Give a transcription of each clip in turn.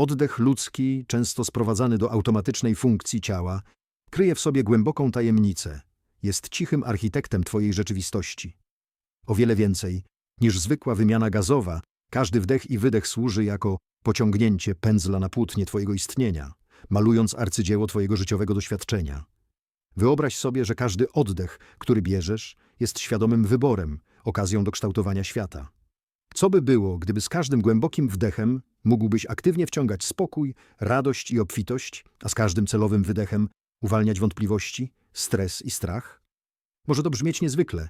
Oddech ludzki, często sprowadzany do automatycznej funkcji ciała, kryje w sobie głęboką tajemnicę. Jest cichym architektem Twojej rzeczywistości. O wiele więcej niż zwykła wymiana gazowa, każdy wdech i wydech służy jako pociągnięcie pędzla na płótnie Twojego istnienia, malując arcydzieło Twojego życiowego doświadczenia. Wyobraź sobie, że każdy oddech, który bierzesz, jest świadomym wyborem, okazją do kształtowania świata. Co by było, gdyby z każdym głębokim wdechem mógłbyś aktywnie wciągać spokój, radość i obfitość, a z każdym celowym wydechem uwalniać wątpliwości, stres i strach? Może to brzmieć niezwykle,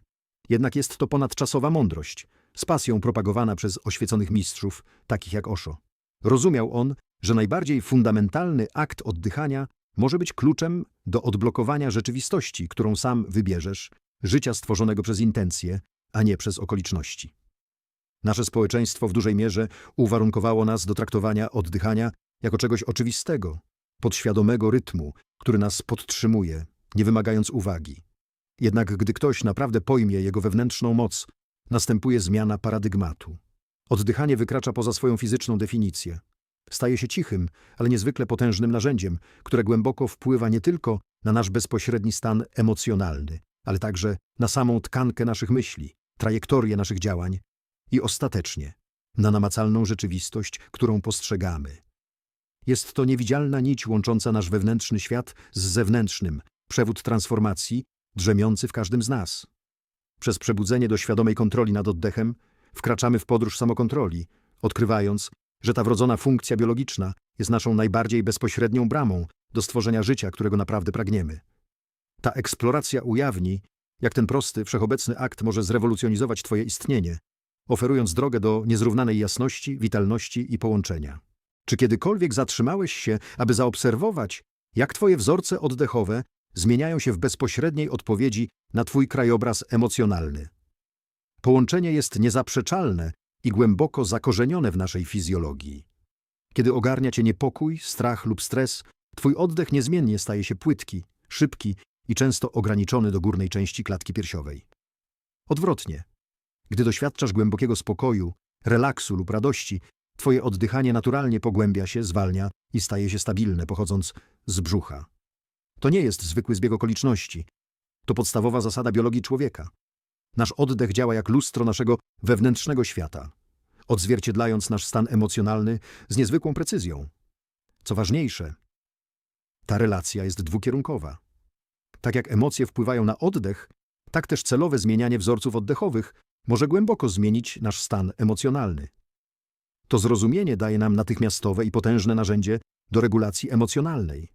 jednak jest to ponadczasowa mądrość, z pasją propagowana przez oświeconych mistrzów, takich jak Osho. Rozumiał on, że najbardziej fundamentalny akt oddychania może być kluczem do odblokowania rzeczywistości, którą sam wybierzesz, życia stworzonego przez intencje, a nie przez okoliczności. Nasze społeczeństwo w dużej mierze uwarunkowało nas do traktowania oddychania jako czegoś oczywistego, podświadomego rytmu, który nas podtrzymuje, nie wymagając uwagi. Jednak gdy ktoś naprawdę pojmie jego wewnętrzną moc, następuje zmiana paradygmatu. Oddychanie wykracza poza swoją fizyczną definicję. Staje się cichym, ale niezwykle potężnym narzędziem, które głęboko wpływa nie tylko na nasz bezpośredni stan emocjonalny, ale także na samą tkankę naszych myśli, trajektorię naszych działań i ostatecznie na namacalną rzeczywistość, którą postrzegamy. Jest to niewidzialna nić łącząca nasz wewnętrzny świat z zewnętrznym, przewód transformacji, drzemiący w każdym z nas. Przez przebudzenie do świadomej kontroli nad oddechem wkraczamy w podróż samokontroli, odkrywając, że ta wrodzona funkcja biologiczna jest naszą najbardziej bezpośrednią bramą do stworzenia życia, którego naprawdę pragniemy. Ta eksploracja ujawni, jak ten prosty, wszechobecny akt może zrewolucjonizować Twoje istnienie, oferując drogę do niezrównanej jasności, witalności i połączenia. Czy kiedykolwiek zatrzymałeś się, aby zaobserwować, jak Twoje wzorce oddechowe zmieniają się w bezpośredniej odpowiedzi na Twój krajobraz emocjonalny? Połączenie jest niezaprzeczalne i głęboko zakorzenione w naszej fizjologii. Kiedy ogarnia Cię niepokój, strach lub stres, Twój oddech niezmiennie staje się płytki, szybki i często ograniczony do górnej części klatki piersiowej. Odwrotnie, gdy doświadczasz głębokiego spokoju, relaksu lub radości, Twoje oddychanie naturalnie pogłębia się, zwalnia i staje się stabilne, pochodząc z brzucha. To nie jest zwykły zbieg okoliczności. To podstawowa zasada biologii człowieka. Nasz oddech działa jak lustro naszego wewnętrznego świata, odzwierciedlając nasz stan emocjonalny z niezwykłą precyzją. Co ważniejsze, ta relacja jest dwukierunkowa. Tak jak emocje wpływają na oddech, tak też celowe zmienianie wzorców oddechowych może głęboko zmienić nasz stan emocjonalny. To zrozumienie daje nam natychmiastowe i potężne narzędzie do regulacji emocjonalnej.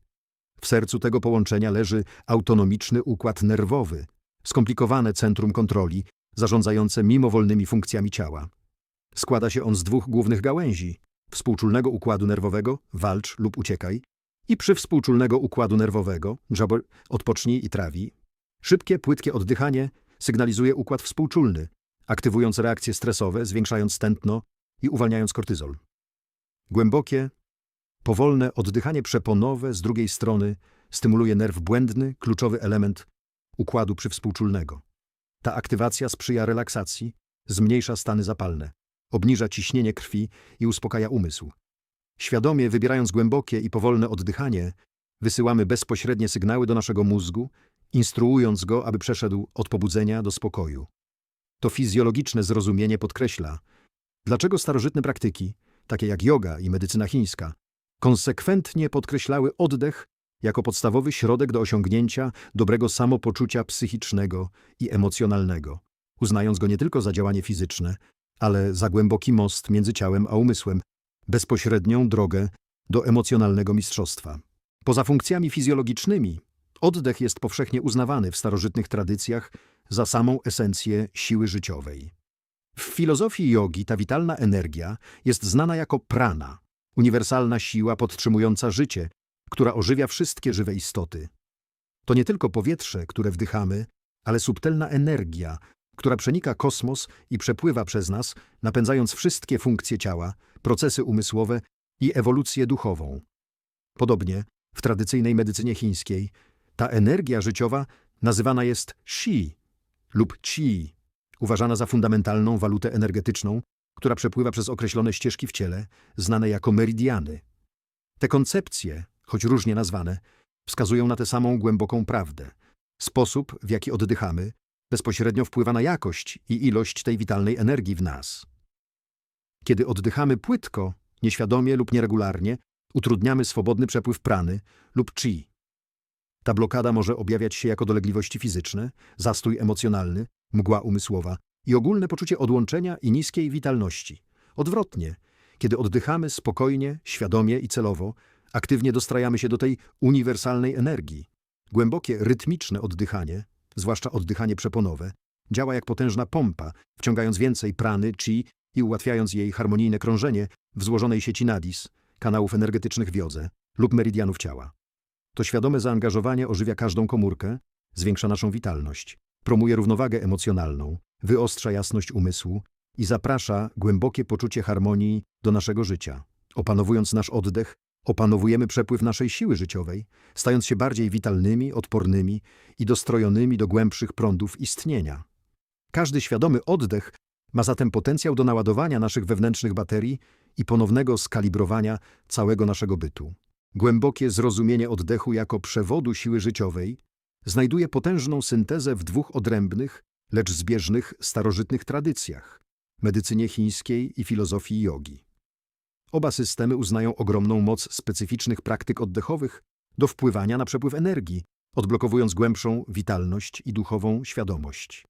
W sercu tego połączenia leży autonomiczny układ nerwowy, skomplikowane centrum kontroli, zarządzające mimowolnymi funkcjami ciała. Składa się on z dwóch głównych gałęzi współczulnego układu nerwowego, walcz lub uciekaj, i przywspółczulnego układu nerwowego, żabr, odpocznij i trawi. Szybkie, płytkie oddychanie sygnalizuje układ współczulny, aktywując reakcje stresowe, zwiększając tętno i uwalniając kortyzol. Głębokie, powolne oddychanie przeponowe z drugiej strony stymuluje nerw błędny, kluczowy element układu przywspółczulnego. Ta aktywacja sprzyja relaksacji, zmniejsza stany zapalne, obniża ciśnienie krwi i uspokaja umysł. Świadomie wybierając głębokie i powolne oddychanie, wysyłamy bezpośrednie sygnały do naszego mózgu, instruując go, aby przeszedł od pobudzenia do spokoju. To fizjologiczne zrozumienie podkreśla, dlaczego starożytne praktyki, takie jak yoga i medycyna chińska, konsekwentnie podkreślały oddech jako podstawowy środek do osiągnięcia dobrego samopoczucia psychicznego i emocjonalnego, uznając go nie tylko za działanie fizyczne, ale za głęboki most między ciałem a umysłem, bezpośrednią drogę do emocjonalnego mistrzostwa. Poza funkcjami fizjologicznymi, oddech jest powszechnie uznawany w starożytnych tradycjach za samą esencję siły życiowej. W filozofii jogi ta witalna energia jest znana jako prana, uniwersalna siła podtrzymująca życie, która ożywia wszystkie żywe istoty. To nie tylko powietrze, które wdychamy, ale subtelna energia, która przenika kosmos i przepływa przez nas, napędzając wszystkie funkcje ciała, procesy umysłowe i ewolucję duchową. Podobnie w tradycyjnej medycynie chińskiej ta energia życiowa nazywana jest shi lub chi, uważana za fundamentalną walutę energetyczną, która przepływa przez określone ścieżki w ciele, znane jako meridiany. Te koncepcje, choć różnie nazwane, wskazują na tę samą głęboką prawdę. Sposób, w jaki oddychamy, bezpośrednio wpływa na jakość i ilość tej witalnej energii w nas. Kiedy oddychamy płytko, nieświadomie lub nieregularnie, utrudniamy swobodny przepływ prany lub chi. Ta blokada może objawiać się jako dolegliwości fizyczne, zastój emocjonalny, mgła umysłowa i ogólne poczucie odłączenia i niskiej witalności. Odwrotnie, kiedy oddychamy spokojnie, świadomie i celowo, aktywnie dostrajamy się do tej uniwersalnej energii. Głębokie, rytmiczne oddychanie, zwłaszcza oddychanie przeponowe, działa jak potężna pompa, wciągając więcej prany, chi i ułatwiając jej harmonijne krążenie w złożonej sieci nadis, kanałów energetycznych w jodze lub meridianów ciała. To świadome zaangażowanie ożywia każdą komórkę, zwiększa naszą witalność, promuje równowagę emocjonalną, wyostrza jasność umysłu i zaprasza głębokie poczucie harmonii do naszego życia. Opanowując nasz oddech, opanowujemy przepływ naszej siły życiowej, stając się bardziej witalnymi, odpornymi i dostrojonymi do głębszych prądów istnienia. Każdy świadomy oddech ma zatem potencjał do naładowania naszych wewnętrznych baterii i ponownego skalibrowania całego naszego bytu. Głębokie zrozumienie oddechu jako przewodu siły życiowej znajduje potężną syntezę w dwóch odrębnych, lecz zbieżnych starożytnych tradycjach medycynie chińskiej i filozofii jogi. Oba systemy uznają ogromną moc specyficznych praktyk oddechowych do wpływania na przepływ energii, odblokowując głębszą witalność i duchową świadomość.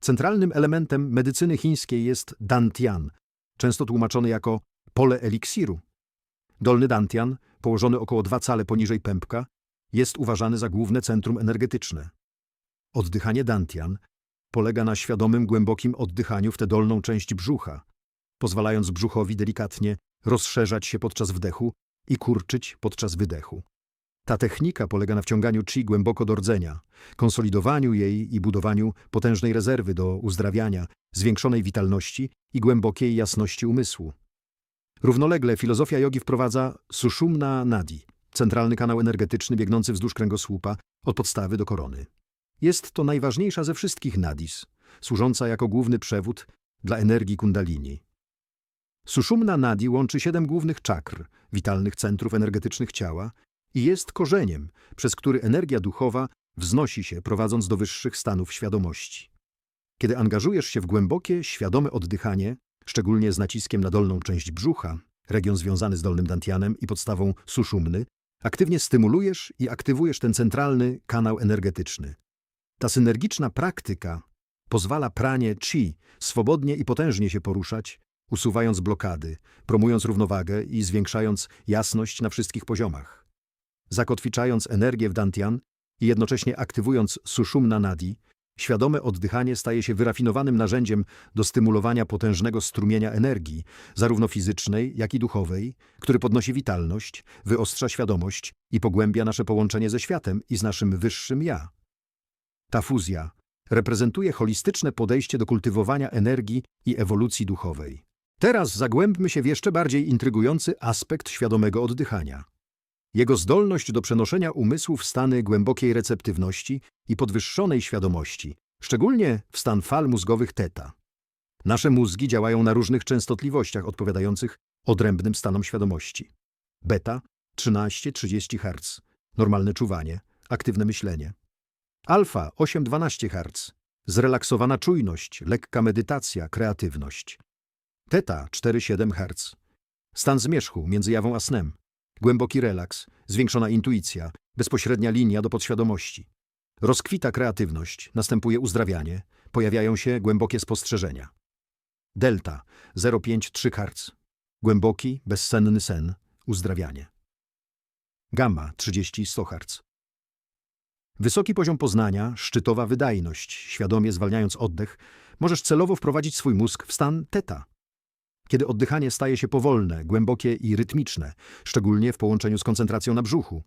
Centralnym elementem medycyny chińskiej jest dantian, często tłumaczony jako pole eliksiru. Dolny dantian, położony około dwa cale poniżej pępka, jest uważany za główne centrum energetyczne. Oddychanie dantian polega na świadomym, głębokim oddychaniu w tę dolną część brzucha, pozwalając brzuchowi delikatnie rozszerzać się podczas wdechu i kurczyć podczas wydechu. Ta technika polega na wciąganiu chi głęboko do rdzenia, konsolidowaniu jej i budowaniu potężnej rezerwy do uzdrawiania, zwiększonej witalności i głębokiej jasności umysłu. Równolegle filozofia jogi wprowadza sushumna nadi, centralny kanał energetyczny biegnący wzdłuż kręgosłupa od podstawy do korony. Jest to najważniejsza ze wszystkich nadis, służąca jako główny przewód dla energii kundalini. Sushumna nadi łączy siedem głównych czakr, witalnych centrów energetycznych ciała i jest korzeniem, przez który energia duchowa wznosi się, prowadząc do wyższych stanów świadomości. Kiedy angażujesz się w głębokie, świadome oddychanie, szczególnie z naciskiem na dolną część brzucha, region związany z dolnym dantianem i podstawą suszumny, aktywnie stymulujesz i aktywujesz ten centralny kanał energetyczny. Ta synergiczna praktyka pozwala pranie chi swobodnie i potężnie się poruszać, usuwając blokady, promując równowagę i zwiększając jasność na wszystkich poziomach. Zakotwiczając energię w dantian i jednocześnie aktywując sushumna nadi, świadome oddychanie staje się wyrafinowanym narzędziem do stymulowania potężnego strumienia energii, zarówno fizycznej, jak i duchowej, który podnosi witalność, wyostrza świadomość i pogłębia nasze połączenie ze światem i z naszym wyższym ja. Ta fuzja reprezentuje holistyczne podejście do kultywowania energii i ewolucji duchowej. Teraz zagłębmy się w jeszcze bardziej intrygujący aspekt świadomego oddychania. Jego zdolność do przenoszenia umysłu w stany głębokiej receptywności i podwyższonej świadomości, szczególnie w stan fal mózgowych teta. Nasze mózgi działają na różnych częstotliwościach odpowiadających odrębnym stanom świadomości. Beta 13-30 Hz, normalne czuwanie, aktywne myślenie. Alfa 8-12 Hz, zrelaksowana czujność, lekka medytacja, kreatywność. Teta 4-7 Hz, stan zmierzchu między jawą a snem, głęboki relaks, zwiększona intuicja, bezpośrednia linia do podświadomości. Rozkwita kreatywność, następuje uzdrawianie, pojawiają się głębokie spostrzeżenia. Delta 0,5-3 Hz, głęboki, bezsenny sen, uzdrawianie. Gamma 30-100 Hz. Wysoki poziom poznania, szczytowa wydajność, świadomie zwalniając oddech, możesz celowo wprowadzić swój mózg w stan teta. Kiedy oddychanie staje się powolne, głębokie i rytmiczne, szczególnie w połączeniu z koncentracją na brzuchu,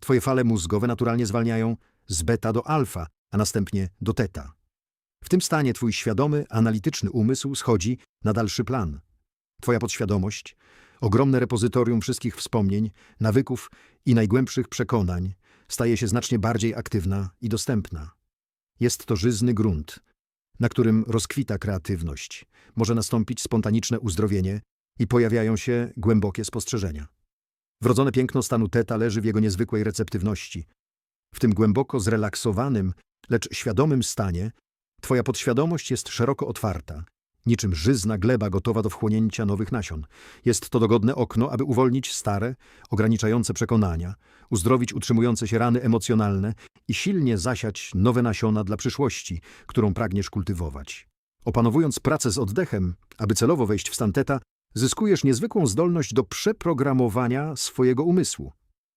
twoje fale mózgowe naturalnie zwalniają z beta do alfa, a następnie do teta. W tym stanie twój świadomy, analityczny umysł schodzi na dalszy plan. Twoja podświadomość, ogromne repozytorium wszystkich wspomnień, nawyków i najgłębszych przekonań, staje się znacznie bardziej aktywna i dostępna. Jest to żyzny grunt, na którym rozkwita kreatywność, może nastąpić spontaniczne uzdrowienie i pojawiają się głębokie spostrzeżenia. Wrodzone piękno stanu teta leży w jego niezwykłej receptywności. W tym głęboko zrelaksowanym, lecz świadomym stanie twoja podświadomość jest szeroko otwarta, niczym żyzna gleba gotowa do wchłonięcia nowych nasion. Jest to dogodne okno, aby uwolnić stare, ograniczające przekonania, uzdrowić utrzymujące się rany emocjonalne i silnie zasiać nowe nasiona dla przyszłości, którą pragniesz kultywować. Opanowując pracę z oddechem, aby celowo wejść w stan teta, zyskujesz niezwykłą zdolność do przeprogramowania swojego umysłu.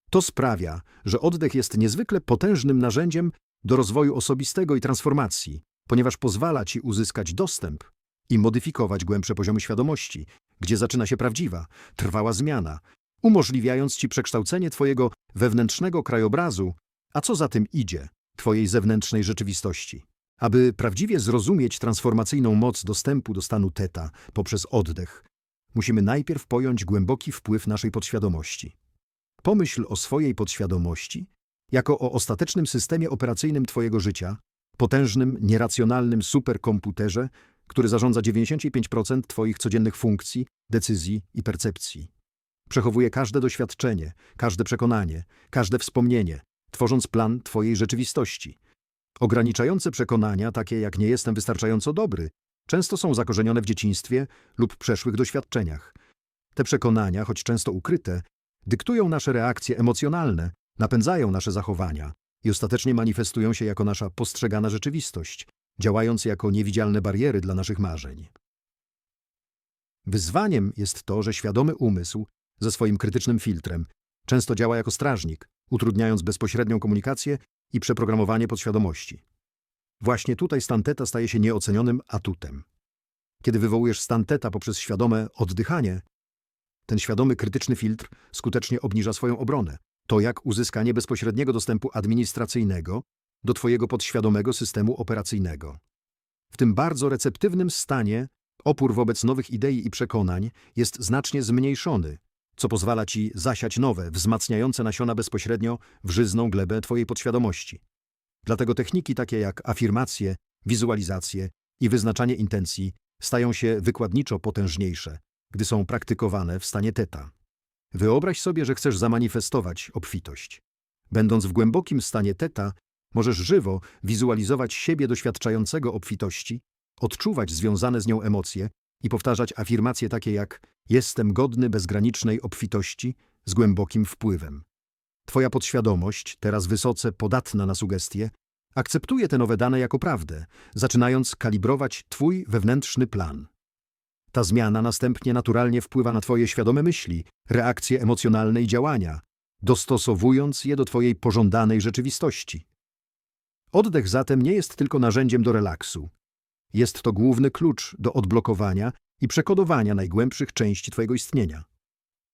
To sprawia, że oddech jest niezwykle potężnym narzędziem do rozwoju osobistego i transformacji, ponieważ pozwala ci uzyskać dostęp i modyfikować głębsze poziomy świadomości, gdzie zaczyna się prawdziwa, trwała zmiana, umożliwiając ci przekształcenie twojego wewnętrznego krajobrazu, a co za tym idzie, twojej zewnętrznej rzeczywistości. Aby prawdziwie zrozumieć transformacyjną moc dostępu do stanu teta poprzez oddech, musimy najpierw pojąć głęboki wpływ naszej podświadomości. Pomyśl o swojej podświadomości jako o ostatecznym systemie operacyjnym Twojego życia, potężnym, nieracjonalnym superkomputerze, który zarządza 95% Twoich codziennych funkcji, decyzji i percepcji. Przechowuje każde doświadczenie, każde przekonanie, każde wspomnienie, tworząc plan Twojej rzeczywistości. Ograniczające przekonania, takie jak nie jestem wystarczająco dobry, często są zakorzenione w dzieciństwie lub przeszłych doświadczeniach. Te przekonania, choć często ukryte, dyktują nasze reakcje emocjonalne, napędzają nasze zachowania i ostatecznie manifestują się jako nasza postrzegana rzeczywistość, działając jako niewidzialne bariery dla naszych marzeń. Wyzwaniem jest to, że świadomy umysł, ze swoim krytycznym filtrem, często działa jako strażnik, utrudniając bezpośrednią komunikację i przeprogramowanie podświadomości. Właśnie tutaj stan teta staje się nieocenionym atutem. Kiedy wywołujesz stan teta poprzez świadome oddychanie, ten świadomy krytyczny filtr skutecznie obniża swoją obronę. To jak uzyskanie bezpośredniego dostępu administracyjnego do Twojego podświadomego systemu operacyjnego. W tym bardzo receptywnym stanie opór wobec nowych idei i przekonań jest znacznie zmniejszony, co pozwala Ci zasiać nowe, wzmacniające nasiona bezpośrednio w żyzną glebę Twojej podświadomości. Dlatego techniki takie jak afirmacje, wizualizacje i wyznaczanie intencji stają się wykładniczo potężniejsze, gdy są praktykowane w stanie teta. Wyobraź sobie, że chcesz zamanifestować obfitość. Będąc w głębokim stanie teta, możesz żywo wizualizować siebie doświadczającego obfitości, odczuwać związane z nią emocje i powtarzać afirmacje takie jak jestem godny bezgranicznej obfitości z głębokim wpływem. Twoja podświadomość, teraz wysoce podatna na sugestie, akceptuje te nowe dane jako prawdę, zaczynając kalibrować Twój wewnętrzny plan. Ta zmiana następnie naturalnie wpływa na Twoje świadome myśli, reakcje emocjonalne i działania, dostosowując je do Twojej pożądanej rzeczywistości. Oddech zatem nie jest tylko narzędziem do relaksu. Jest to główny klucz do odblokowania i przekodowania najgłębszych części Twojego istnienia.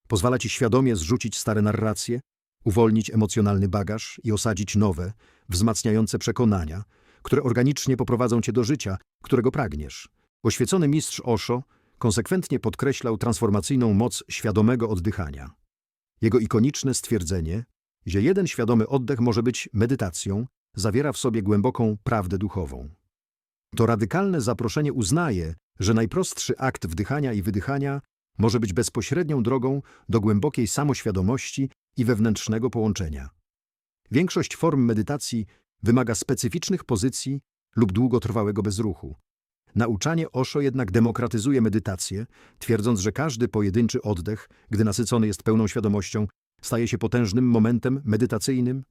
Pozwala Ci świadomie zrzucić stare narracje, uwolnić emocjonalny bagaż i osadzić nowe, wzmacniające przekonania, które organicznie poprowadzą Cię do życia, którego pragniesz. Oświecony mistrz Osho konsekwentnie podkreślał transformacyjną moc świadomego oddychania. Jego ikoniczne stwierdzenie, że jeden świadomy oddech może być medytacją, zawiera w sobie głęboką prawdę duchową. To radykalne zaproszenie uznaje, że najprostszy akt wdychania i wydychania może być bezpośrednią drogą do głębokiej samoświadomości i wewnętrznego połączenia. Większość form medytacji wymaga specyficznych pozycji lub długotrwałego bezruchu. Nauczanie Osho jednak demokratyzuje medytację, twierdząc, że każdy pojedynczy oddech, gdy nasycony jest pełną świadomością, staje się potężnym momentem medytacyjnym.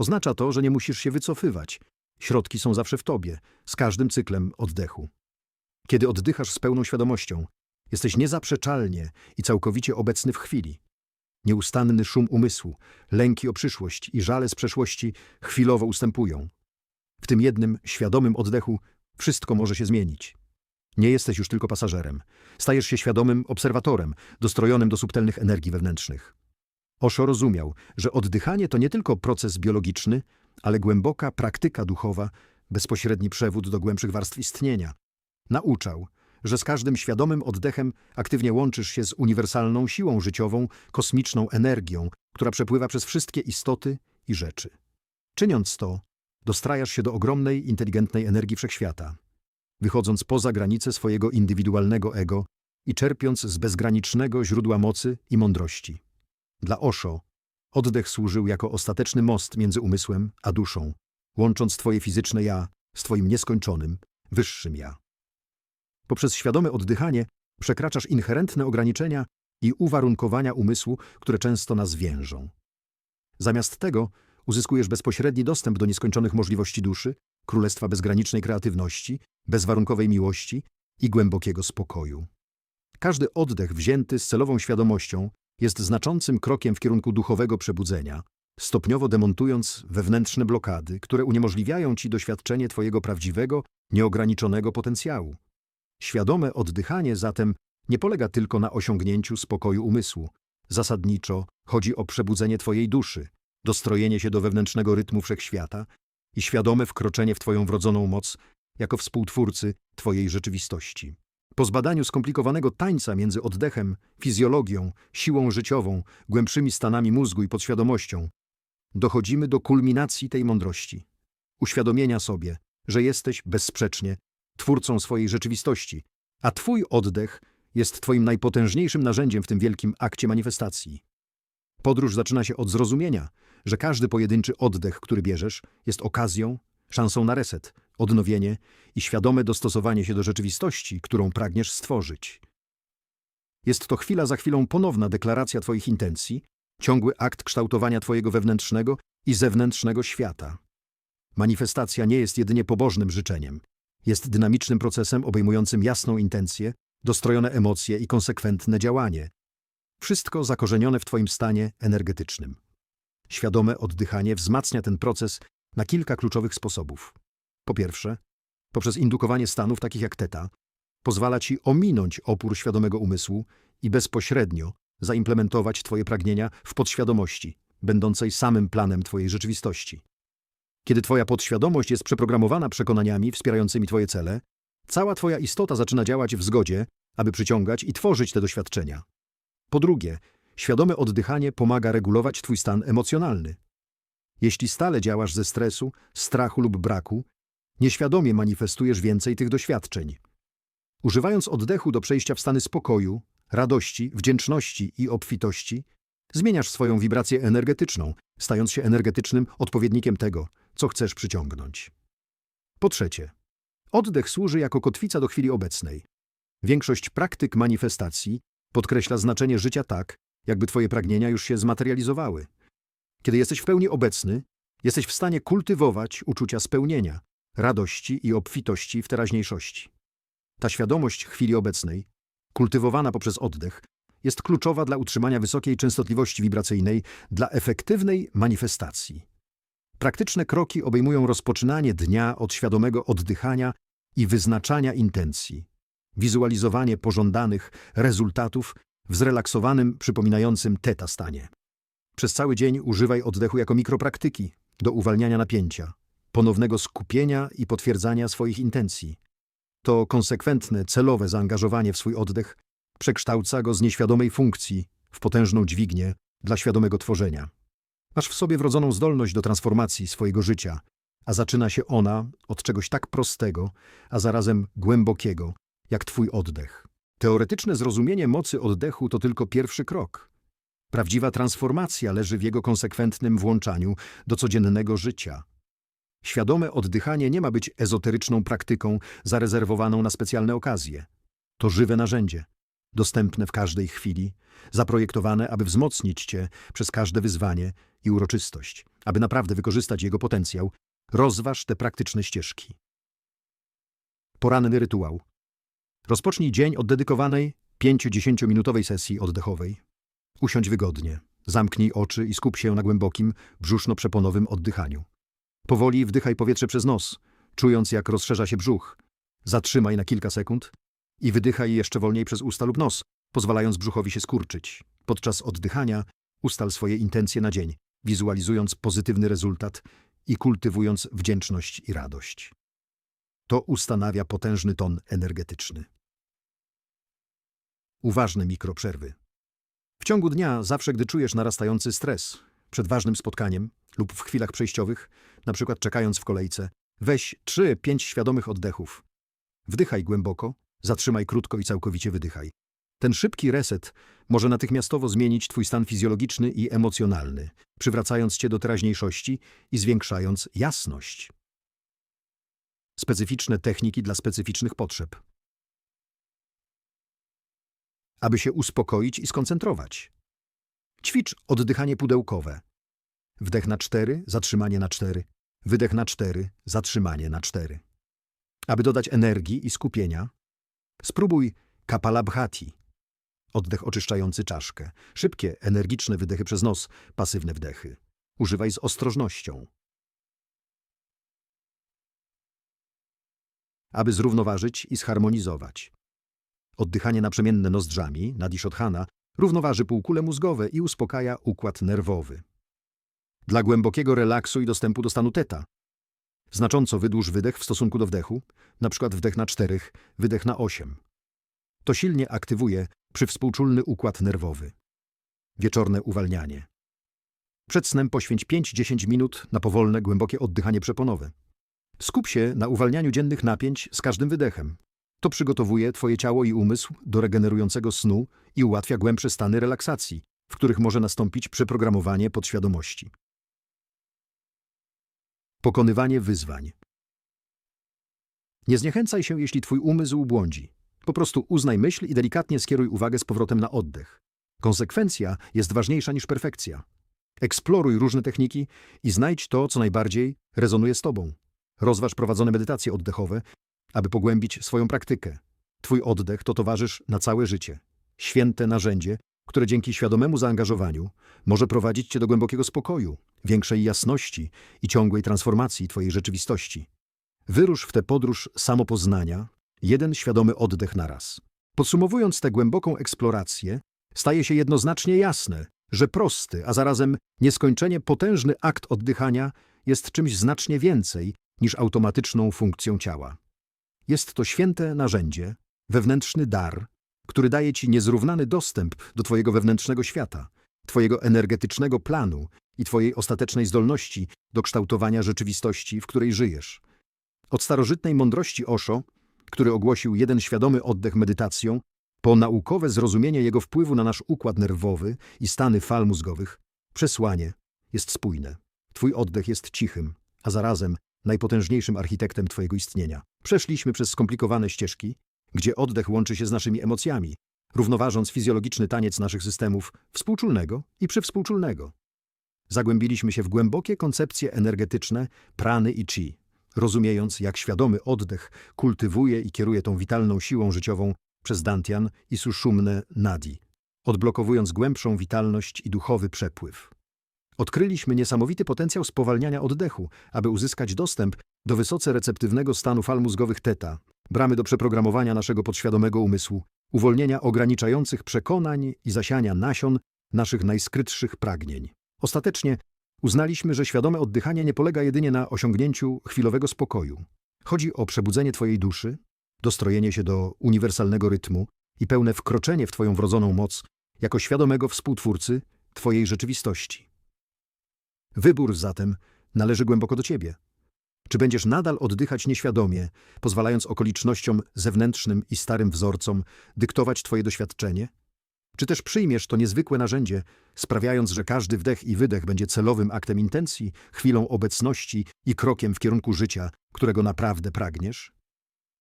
Oznacza to, że nie musisz się wycofywać. Środki są zawsze w tobie, z każdym cyklem oddechu. Kiedy oddychasz z pełną świadomością, jesteś niezaprzeczalnie i całkowicie obecny w chwili. Nieustanny szum umysłu, lęki o przyszłość i żale z przeszłości chwilowo ustępują. W tym jednym, świadomym oddechu wszystko może się zmienić. Nie jesteś już tylko pasażerem. Stajesz się świadomym obserwatorem, dostrojonym do subtelnych energii wewnętrznych. Osho rozumiał, że oddychanie to nie tylko proces biologiczny, ale głęboka praktyka duchowa, bezpośredni przewód do głębszych warstw istnienia. Nauczał, że z każdym świadomym oddechem aktywnie łączysz się z uniwersalną siłą życiową, kosmiczną energią, która przepływa przez wszystkie istoty i rzeczy. Czyniąc to, dostrajasz się do ogromnej, inteligentnej energii wszechświata, wychodząc poza granice swojego indywidualnego ego i czerpiąc z bezgranicznego źródła mocy i mądrości. Dla Osho oddech służył jako ostateczny most między umysłem a duszą, łącząc Twoje fizyczne ja z Twoim nieskończonym, wyższym ja. Poprzez świadome oddychanie przekraczasz inherentne ograniczenia i uwarunkowania umysłu, które często nas więżą. Zamiast tego uzyskujesz bezpośredni dostęp do nieskończonych możliwości duszy, królestwa bezgranicznej kreatywności, bezwarunkowej miłości i głębokiego spokoju. Każdy oddech wzięty z celową świadomością jest znaczącym krokiem w kierunku duchowego przebudzenia, stopniowo demontując wewnętrzne blokady, które uniemożliwiają ci doświadczenie Twojego prawdziwego, nieograniczonego potencjału. Świadome oddychanie zatem nie polega tylko na osiągnięciu spokoju umysłu. Zasadniczo chodzi o przebudzenie Twojej duszy, dostrojenie się do wewnętrznego rytmu wszechświata i świadome wkroczenie w Twoją wrodzoną moc jako współtwórcy Twojej rzeczywistości. Po zbadaniu skomplikowanego tańca między oddechem, fizjologią, siłą życiową, głębszymi stanami mózgu i podświadomością, dochodzimy do kulminacji tej mądrości. Uświadomienia sobie, że jesteś bezsprzecznie twórcą swojej rzeczywistości, a Twój oddech jest Twoim najpotężniejszym narzędziem w tym wielkim akcie manifestacji. Podróż zaczyna się od zrozumienia, że każdy pojedynczy oddech, który bierzesz, jest okazją, szansą na reset, odnowienie i świadome dostosowanie się do rzeczywistości, którą pragniesz stworzyć. Jest to chwila za chwilą ponowna deklaracja Twoich intencji, ciągły akt kształtowania Twojego wewnętrznego i zewnętrznego świata. Manifestacja nie jest jedynie pobożnym życzeniem. Jest dynamicznym procesem obejmującym jasną intencję, dostrojone emocje i konsekwentne działanie. Wszystko zakorzenione w Twoim stanie energetycznym. Świadome oddychanie wzmacnia ten proces na kilka kluczowych sposobów. Po pierwsze, poprzez indukowanie stanów takich jak teta, pozwala Ci ominąć opór świadomego umysłu i bezpośrednio zaimplementować Twoje pragnienia w podświadomości, będącej samym planem Twojej rzeczywistości. Kiedy Twoja podświadomość jest przeprogramowana przekonaniami wspierającymi Twoje cele, cała Twoja istota zaczyna działać w zgodzie, aby przyciągać i tworzyć te doświadczenia. Po drugie, świadome oddychanie pomaga regulować Twój stan emocjonalny. Jeśli stale działasz ze stresu, strachu lub braku, nieświadomie manifestujesz więcej tych doświadczeń. Używając oddechu do przejścia w stany spokoju, radości, wdzięczności i obfitości, zmieniasz swoją wibrację energetyczną, stając się energetycznym odpowiednikiem tego, co chcesz przyciągnąć. Po trzecie, oddech służy jako kotwica do chwili obecnej. Większość praktyk manifestacji podkreśla znaczenie życia tak, jakby twoje pragnienia już się zmaterializowały. Kiedy jesteś w pełni obecny, jesteś w stanie kultywować uczucia spełnienia, radości i obfitości w teraźniejszości. Ta świadomość chwili obecnej, kultywowana poprzez oddech, jest kluczowa dla utrzymania wysokiej częstotliwości wibracyjnej dla efektywnej manifestacji. Praktyczne kroki obejmują rozpoczynanie dnia od świadomego oddychania i wyznaczania intencji, wizualizowanie pożądanych rezultatów w zrelaksowanym, przypominającym teta stanie. Przez cały dzień używaj oddechu jako mikropraktyki do uwalniania napięcia, ponownego skupienia i potwierdzania swoich intencji. To konsekwentne, celowe zaangażowanie w swój oddech przekształca go z nieświadomej funkcji w potężną dźwignię dla świadomego tworzenia. Masz w sobie wrodzoną zdolność do transformacji swojego życia, a zaczyna się ona od czegoś tak prostego, a zarazem głębokiego, jak Twój oddech. Teoretyczne zrozumienie mocy oddechu to tylko pierwszy krok. Prawdziwa transformacja leży w jego konsekwentnym włączaniu do codziennego życia. Świadome oddychanie nie ma być ezoteryczną praktyką zarezerwowaną na specjalne okazje. To żywe narzędzie, dostępne w każdej chwili, zaprojektowane, aby wzmocnić Cię przez każde wyzwanie i uroczystość, aby naprawdę wykorzystać jego potencjał, rozważ te praktyczne ścieżki. Poranny rytuał. Rozpocznij dzień od dedykowanej 5-10 minutowej sesji oddechowej. Usiądź wygodnie, zamknij oczy i skup się na głębokim, brzuszno-przeponowym oddychaniu. Powoli wdychaj powietrze przez nos, czując jak rozszerza się brzuch. Zatrzymaj na kilka sekund i wydychaj jeszcze wolniej przez usta lub nos, pozwalając brzuchowi się skurczyć. Podczas oddychania ustal swoje intencje na dzień, wizualizując pozytywny rezultat i kultywując wdzięczność i radość. To ustanawia potężny ton energetyczny. Uważne mikroprzerwy. W ciągu dnia, zawsze gdy czujesz narastający stres, przed ważnym spotkaniem lub w chwilach przejściowych, przykład czekając w kolejce, weź 3-5 świadomych oddechów. Wdychaj głęboko, zatrzymaj krótko i całkowicie wydychaj. Ten szybki reset może natychmiastowo zmienić twój stan fizjologiczny i emocjonalny, przywracając cię do teraźniejszości i zwiększając jasność. Specyficzne techniki dla specyficznych potrzeb. Aby się uspokoić i skoncentrować. Ćwicz oddychanie pudełkowe. Wdech na cztery, zatrzymanie na cztery. Wydech na cztery, zatrzymanie na cztery. Aby dodać energii i skupienia, spróbuj Kapalabhati. Oddech oczyszczający czaszkę. Szybkie, energiczne wydechy przez nos, pasywne wdechy. Używaj z ostrożnością. Aby zrównoważyć i zharmonizować. Oddychanie naprzemienne nozdrzami, nadishothana, równoważy półkule mózgowe i uspokaja układ nerwowy. Dla głębokiego relaksu i dostępu do stanu teta. Znacząco wydłuż wydech w stosunku do wdechu, przykład wdech na czterech, wydech na osiem. To silnie aktywuje przywspółczulny układ nerwowy. Wieczorne uwalnianie. Przed snem poświęć 5-10 minut na powolne, głębokie oddychanie przeponowe. Skup się na uwalnianiu dziennych napięć z każdym wydechem. To przygotowuje Twoje ciało i umysł do regenerującego snu i ułatwia głębsze stany relaksacji, w których może nastąpić przeprogramowanie podświadomości. Pokonywanie wyzwań. Nie zniechęcaj się, jeśli Twój umysł błądzi. Po prostu uznaj myśl i delikatnie skieruj uwagę z powrotem na oddech. Konsekwencja jest ważniejsza niż perfekcja. Eksploruj różne techniki i znajdź to, co najbardziej rezonuje z Tobą. Rozważ prowadzone medytacje oddechowe, aby pogłębić swoją praktykę. Twój oddech to towarzysz na całe życie. Święte narzędzie, które dzięki świadomemu zaangażowaniu może prowadzić Cię do głębokiego spokoju, większej jasności i ciągłej transformacji Twojej rzeczywistości. Wyrusz w tę podróż samopoznania, jeden świadomy oddech na raz. Podsumowując tę głęboką eksplorację, staje się jednoznacznie jasne, że prosty, a zarazem nieskończenie potężny akt oddychania jest czymś znacznie więcej niż automatyczną funkcją ciała. Jest to święte narzędzie, wewnętrzny dar, który daje ci niezrównany dostęp do Twojego wewnętrznego świata, Twojego energetycznego planu i Twojej ostatecznej zdolności do kształtowania rzeczywistości, w której żyjesz. Od starożytnej mądrości Osho, który ogłosił jeden świadomy oddech medytacją, po naukowe zrozumienie jego wpływu na nasz układ nerwowy i stany fal mózgowych, przesłanie jest spójne. Twój oddech jest cichym, a zarazem najpotężniejszym architektem Twojego istnienia. Przeszliśmy przez skomplikowane ścieżki, gdzie oddech łączy się z naszymi emocjami, równoważąc fizjologiczny taniec naszych systemów współczulnego i przywspółczulnego. Zagłębiliśmy się w głębokie koncepcje energetyczne prany i chi, rozumiejąc, jak świadomy oddech kultywuje i kieruje tą witalną siłą życiową przez dantian i suszumne nadi, odblokowując głębszą witalność i duchowy przepływ. Odkryliśmy niesamowity potencjał spowalniania oddechu, aby uzyskać dostęp do wysoce receptywnego stanu fal mózgowych teta, bramy do przeprogramowania naszego podświadomego umysłu, uwolnienia ograniczających przekonań i zasiania nasion naszych najskrytszych pragnień. Ostatecznie uznaliśmy, że świadome oddychanie nie polega jedynie na osiągnięciu chwilowego spokoju. Chodzi o przebudzenie Twojej duszy, dostrojenie się do uniwersalnego rytmu i pełne wkroczenie w Twoją wrodzoną moc jako świadomego współtwórcy Twojej rzeczywistości. Wybór zatem należy głęboko do Ciebie. Czy będziesz nadal oddychać nieświadomie, pozwalając okolicznościom zewnętrznym i starym wzorcom dyktować Twoje doświadczenie? Czy też przyjmiesz to niezwykłe narzędzie, sprawiając, że każdy wdech i wydech będzie celowym aktem intencji, chwilą obecności i krokiem w kierunku życia, którego naprawdę pragniesz?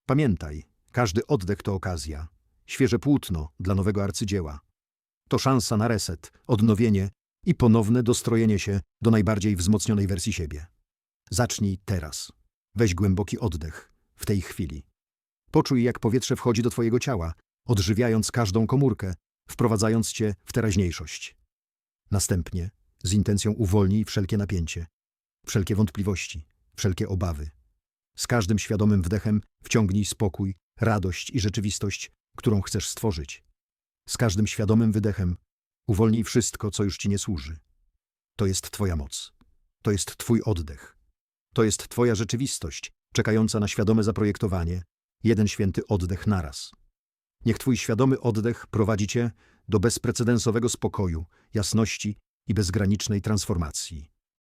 Pamiętaj, każdy oddech to okazja, świeże płótno dla nowego arcydzieła. To szansa na reset, odnowienie i ponowne dostrojenie się do najbardziej wzmocnionej wersji siebie. Zacznij teraz. Weź głęboki oddech w tej chwili. Poczuj, jak powietrze wchodzi do Twojego ciała, odżywiając każdą komórkę, wprowadzając Cię w teraźniejszość. Następnie, z intencją uwolnij wszelkie napięcie, wszelkie wątpliwości, wszelkie obawy. Z każdym świadomym wdechem wciągnij spokój, radość i rzeczywistość, którą chcesz stworzyć. Z każdym świadomym wydechem uwolnij wszystko, co już Ci nie służy. To jest Twoja moc. To jest Twój oddech. To jest Twoja rzeczywistość, czekająca na świadome zaprojektowanie, jeden święty oddech naraz. Niech Twój świadomy oddech prowadzi Cię do bezprecedensowego spokoju, jasności i bezgranicznej transformacji.